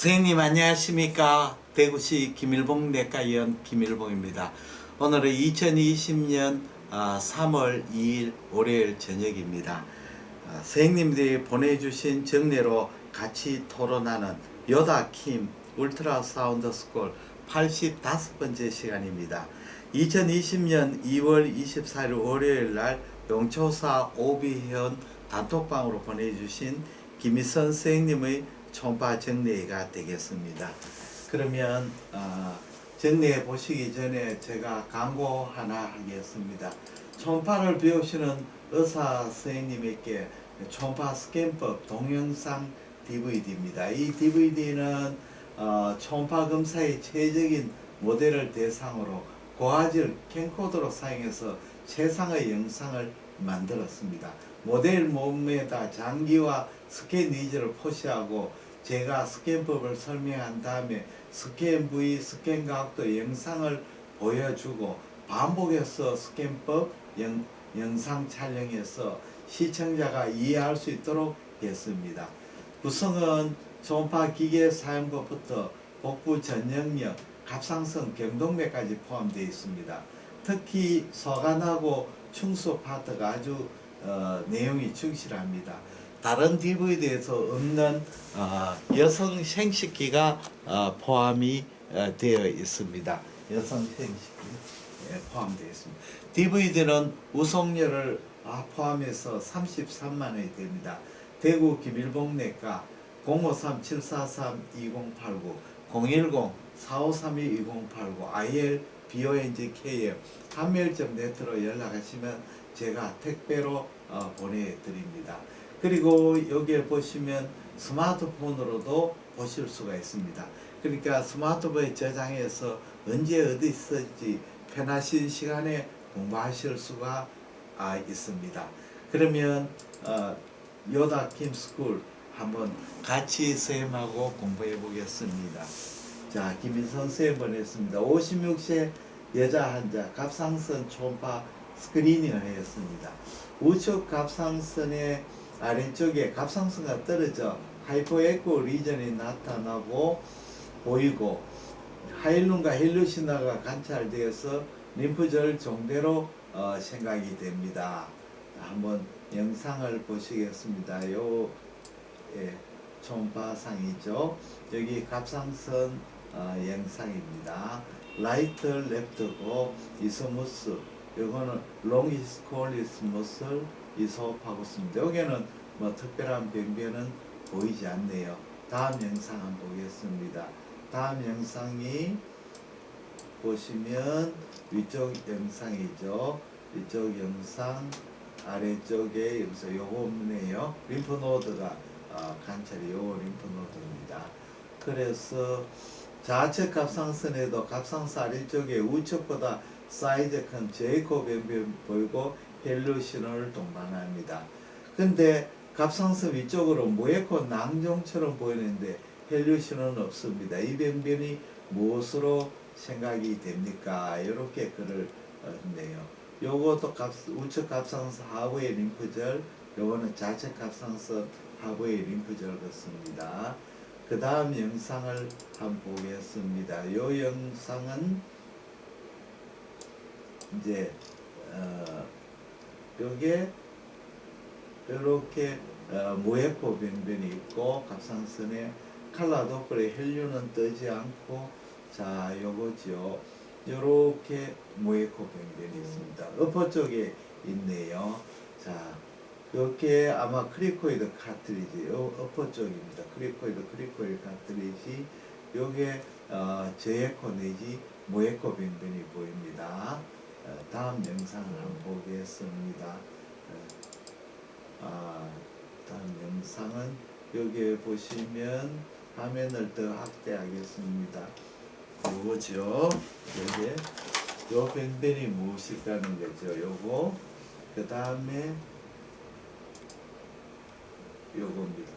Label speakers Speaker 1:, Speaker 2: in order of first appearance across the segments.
Speaker 1: 선생님 안녕하십니까? 대구시 김일봉 내과의원 김일봉입니다. 오늘은 2020년 3월 2일 월요일 저녁입니다. 아, 선생님들이 보내주신 정례로 같이 토론하는 요다킴 울트라 사운드 스쿨 85번째 시간입니다. 2020년 2월 24일 월요일 날 용초사 오비현 단톡방으로 보내주신 김희선 선생님의 총파 정례가 되겠습니다. 그러면 어, 정례 보시기 전에 제가 광고 하나 하겠습니다. 총파를 배우시는 의사 선생님에게 총파 스캔법 동영상 DVD입니다. 이 DVD는 어, 총파 검사의 최적인 모델을 대상으로 고화질 캠코더로 사용해서 최상의 영상을 만들었습니다. 모델 몸에다 장기와 스캔 니즈를 표시하고 제가 스캔법을 설명한 다음에 스캔 부위, 스캔 각도 영상을 보여주고 반복해서 스캔법 영, 영상 촬영해서 시청자가 이해할 수 있도록 했습니다. 구성은 초음파 기계 사용법부터 복부 전역력, 갑상선, 경동맥까지 포함되어 있습니다. 특히 소관하고 충수 파트가 아주 어, 내용이 충실합니다. 다른 DVD에서 없는 어, 여성 생식기가 어, 포함이 어, 되어 있습니다. 여성 생식기 예, 포함되어 있습니다. DVD는 우송료를 아, 포함해서 33만 원이 됩니다. 대구 김일봉내과 053-743-2089 010-4532-2089 IL BONG KM 한멸점 네트로 연락하시면 제가 택배로 어, 보내드립니다. 그리고 여기에 보시면 스마트폰으로도 보실 수가 있습니다. 그러니까 스마트폰에 저장해서 언제 어디 있을지 편하신 시간에 공부하실 수가 아, 있습니다. 그러면 어, 요다 킴 스쿨 한번 같이 쌤하고 공부해 보겠습니다. 자, 김인선 쌤 보냈습니다. 56세 여자 환자 갑상선 초음파 스크리닝을 했습니다. 우측 갑상선의 아래쪽에 갑상선과 떨어져 하이포에코 리전이 나타나고 보이고 하일룬과 헬루시나가 관찰되어서 림프절 종대로 어, 생각이 됩니다. 한번 영상을 보시겠습니다. 요 예, 초음파상이죠. 여기 갑상선 어, 영상입니다. 라이트 랩트고 이소무스 요거는 롱이스콜리스 머슬 이소파고스입니다. 여기는 뭐 특별한 변변은 보이지 않네요. 다음 영상 한번 보겠습니다. 다음 영상이 보시면 위쪽 영상이죠. 위쪽 영상 아래쪽에 여기서 요거 없네요. 림프 노드가 어, 관찰이 요 림프 노드입니다. 그래서 좌측 갑상선에도 갑상선 아래쪽에 우측보다 사이즈 큰 제이코 변변 보이고 헬로 신호를 동반합니다. 근데 갑상선 위쪽으로 모에코 낭종처럼 보이는데 헬류 신호는 없습니다. 이 변변이 무엇으로 생각이 됩니까? 이렇게 글을 했네요. 요것도 갑, 우측 갑상선 하부의 림프절, 요거는 좌측 갑상선 하부의 림프절 같습니다. 그 다음 영상을 한번 보겠습니다. 요 영상은 이제 어, 요게 이렇게 어, 모에코 변변이 있고 갑상선에 칼라도플의 헬륨은 뜨지 않고 자 요거죠. 요렇게 모에코 변변이 있습니다. 어퍼 쪽에 있네요. 자 이렇게 아마 크리코이드 카트리지 요 어퍼 쪽입니다. 크리코이드 크리코이드 카트리지 요게 어, 제에코 내지 모에코 변변이 보입니다. 어, 다음 영상을 한번 보겠습니다. 어, 아, 다음 영상은 여기에 보시면 화면을 더 확대하겠습니다. 요거죠. 요게 요 변변이 무엇일까는 거죠. 요거 그 다음에 요겁니다.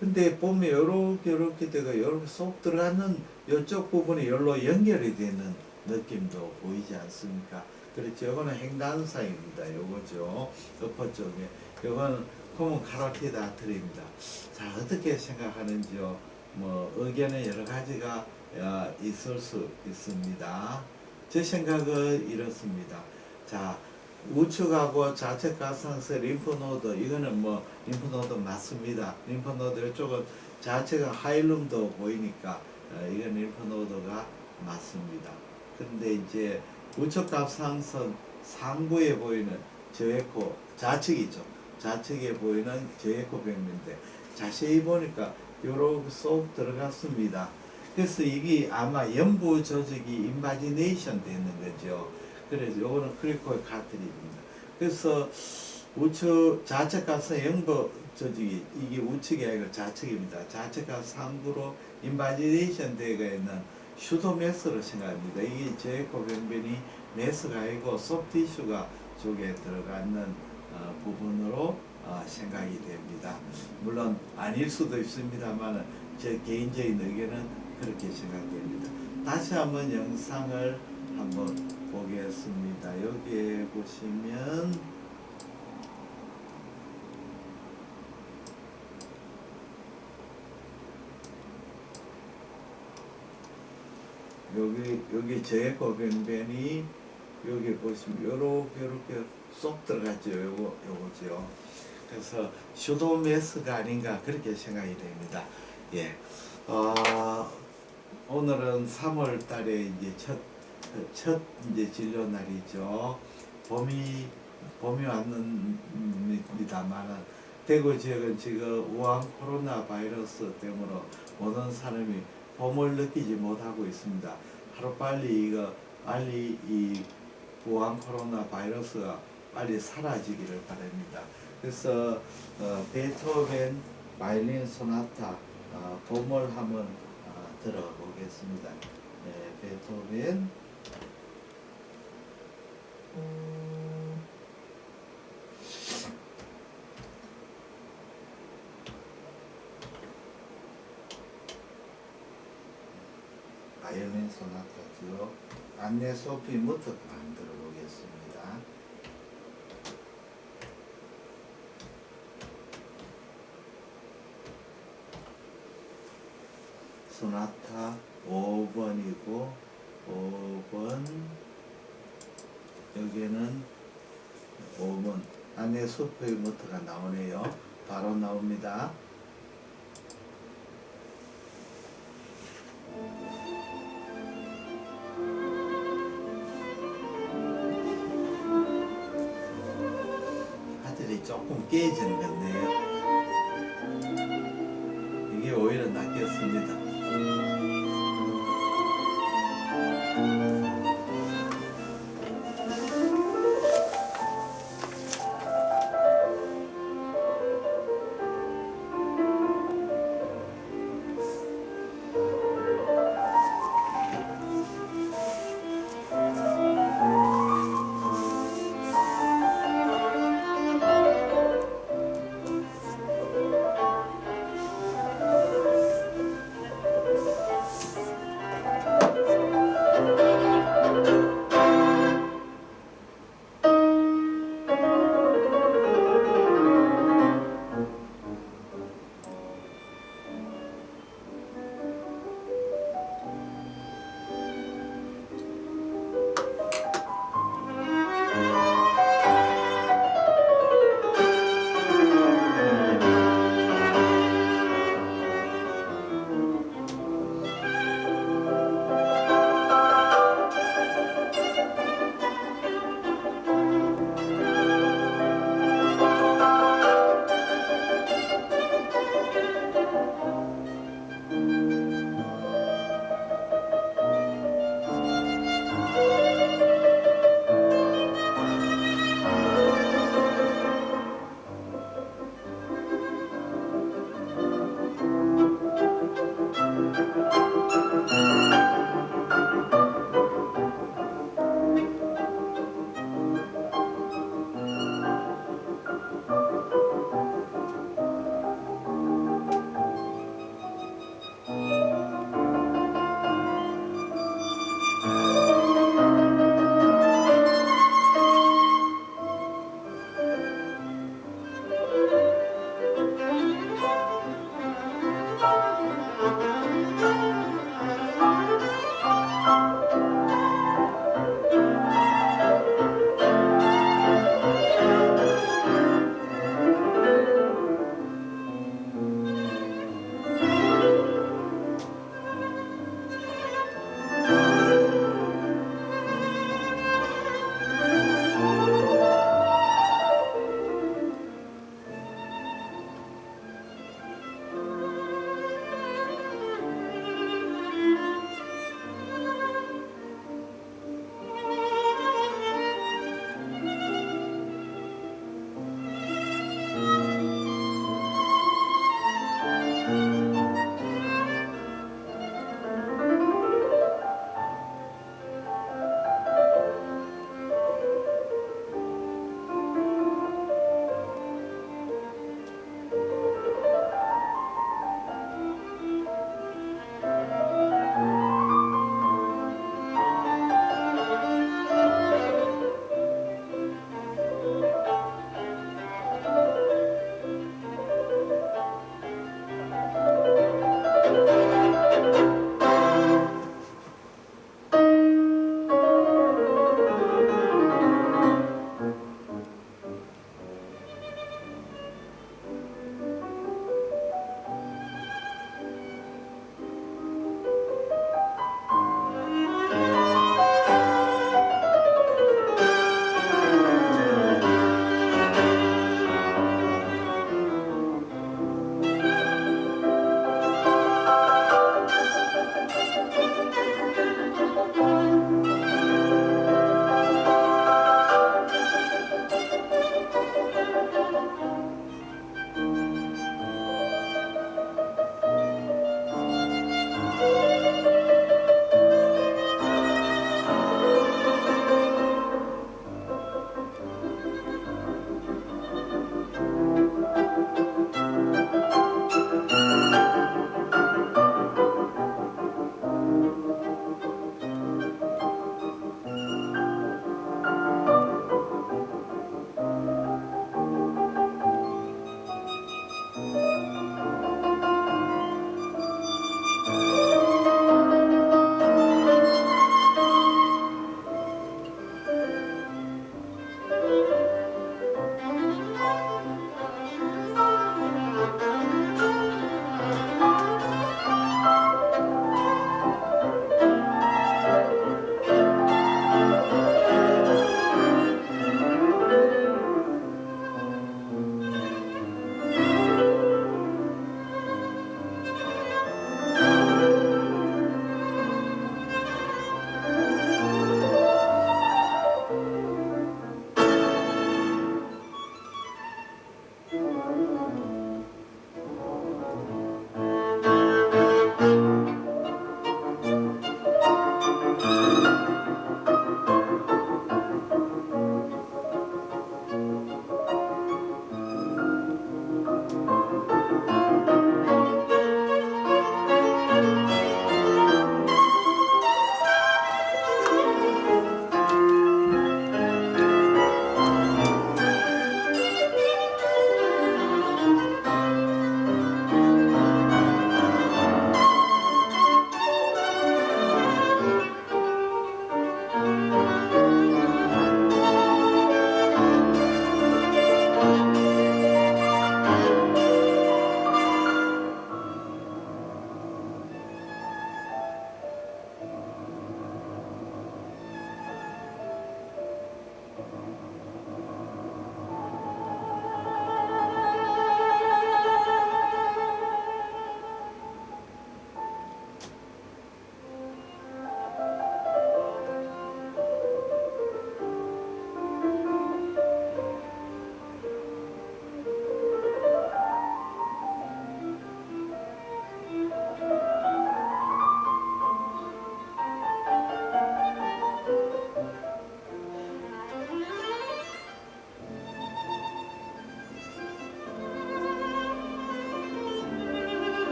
Speaker 1: 근데 보면 요렇게 요렇게 되고 요렇게 쏙 들어가는 요쪽 부분이 열로 연결이 되는 느낌도 보이지 않습니까? 그렇죠. 요거는 횡단사입니다. 요거죠. 엎어 쪽에. 요거는 코먼 카로티드 아트리입니다. 자, 어떻게 생각하는지요? 뭐 의견은 여러 가지가 어, 있을 수 있습니다. 제 생각은 이렇습니다. 자, 우측하고 좌측 가상세 림프노드 이거는 뭐 림프노드 맞습니다. 림프노드 이쪽은 좌측은 하일룸도 보이니까 어, 이건 림프노드가 맞습니다. 근데 이제 우측 갑상선 상부에 보이는 저에코 좌측이죠. 좌측에 보이는 저에코 병인데 자세히 보니까 요렇게 쏙 들어갔습니다. 그래서 이게 아마 연부 조직이 이마지네이션 되는 거죠. 그래서 요거는 크리코의 카트리입니다. 그래서 우측 좌측 가서 연부 조직이 이게 우측이 아니고 좌측입니다. 좌측과 상부로 인바지네이션 되어 있는 슈도 메스로 생각합니다. 이게 제코 변변이 메스가 아니고 소프티슈가 쪽에 들어가는 어, 부분으로 어, 생각이 됩니다. 물론 아닐 수도 있습니다만 제 개인적인 의견은 그렇게 생각됩니다. 다시 한번 영상을 한번 보겠습니다. 여기에 보시면 여기 여기 제거 변변이 여기 보시면 요렇게 요렇게 쏙 들어갔죠. 요거 요거죠. 그래서 슈도메스가 아닌가 그렇게 생각이 됩니다. 예. 어, 오늘은 3월 달에 이제 첫, 첫 이제 진료 날이죠. 봄이, 봄이 왔는니다만은 대구 지역은 지금 우한 코로나 바이러스 때문에 모든 사람이 봄을 느끼지 못하고 있습니다. 하루빨리 이거, 빨리 이 우한 코로나 바이러스가 빨리 사라지기를 바랍니다. 그래서 어, 베토벤 바이올린 소나타 어, 봄을 한번 어, 들어보겠습니다. 네, 베토벤 바이올린 소나타죠. 안내 소피부터 한번 들어 보겠습니다. 소나타 5번이고 5번 여기는 5번 안에 소프의 모터가 나오네요. 바로 나옵니다. ጌትነት